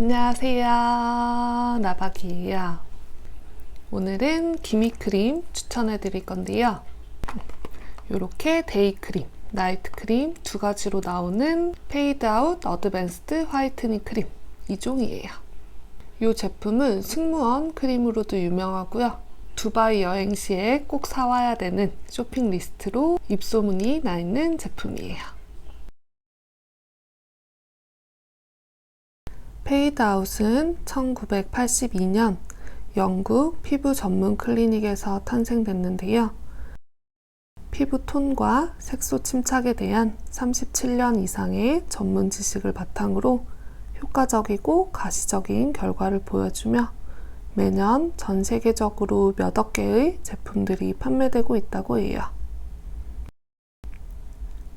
안녕하세요. 나박이에요. 오늘은 기미 크림 추천해 드릴 건데요. 이렇게 데이 크림, 나이트 크림 두 가지로 나오는 페이드아웃 어드밴스드 화이트닝 크림 이 종이에요. 이 제품은 승무원 크림으로도 유명하고요. 두바이 여행 시에 꼭 사와야 되는 쇼핑 리스트로 입소문이 나 있는 제품이에요. 페이드아웃은 1982년 영국 피부 전문 클리닉에서 탄생됐는데요. 피부 톤과 색소 침착에 대한 37년 이상의 전문 지식을 바탕으로 효과적이고 가시적인 결과를 보여주며 매년 전 세계적으로 몇억 개의 제품들이 판매되고 있다고 해요.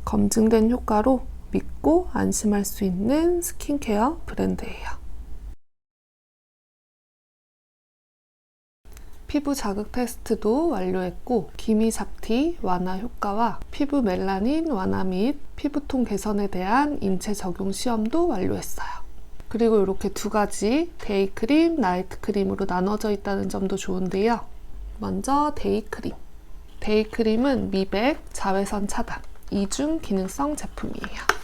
검증된 효과로 믿고 안심할 수 있는 스킨케어 브랜드예요. 피부 자극 테스트도 완료했고 기미 잡티 완화 효과와 피부 멜라닌 완화 및 피부톤 개선에 대한 인체 적용 시험도 완료했어요. 그리고 이렇게 두 가지 데이 크림, 나이트 크림으로 나눠져 있다는 점도 좋은데요. 먼저 데이 크림. 데이 크림은 미백, 자외선 차단, 이중 기능성 제품이에요.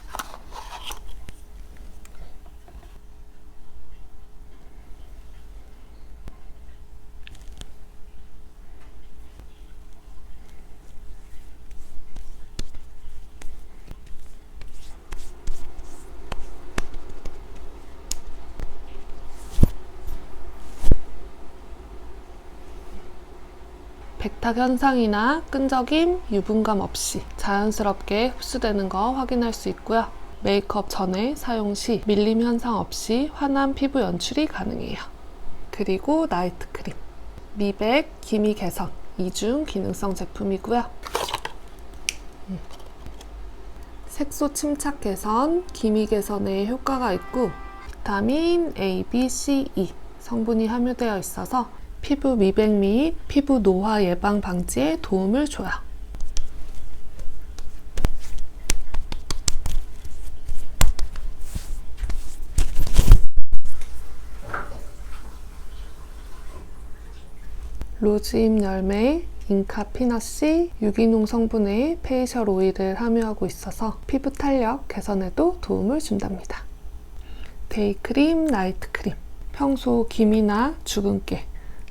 백탁 현상이나 끈적임, 유분감 없이 자연스럽게 흡수되는 거 확인할 수 있고요. 메이크업 전에 사용 시 밀림 현상 없이 환한 피부 연출이 가능해요. 그리고 나이트 크림. 미백, 기미 개선, 이중 기능성 제품이고요. 음. 색소 침착 개선, 기미 개선에 효과가 있고 비타민 A, B, C, E 성분이 함유되어 있어서 피부 미백 및 피부 노화 예방 방지에 도움을 줘요. 로즈잎 열매, 인카 피넛이 유기농 성분의 페이셜 오일을 함유하고 있어서 피부 탄력 개선에도 도움을 준답니다. 데이크림, 나이트크림. 평소 기미나 주근깨,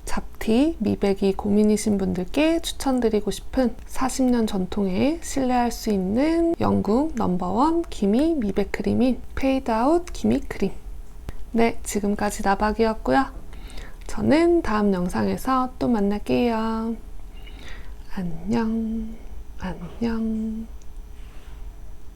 잡티, 미백이 고민이신 분들께 추천드리고 싶은 40년 전통의 신뢰할 수 있는 영국 넘버원 기미 미백 크림인 페이드아웃 기미 크림. 네, 지금까지 나박이었고요. 저는 다음 영상에서 또 만날게요. 안녕, 안녕.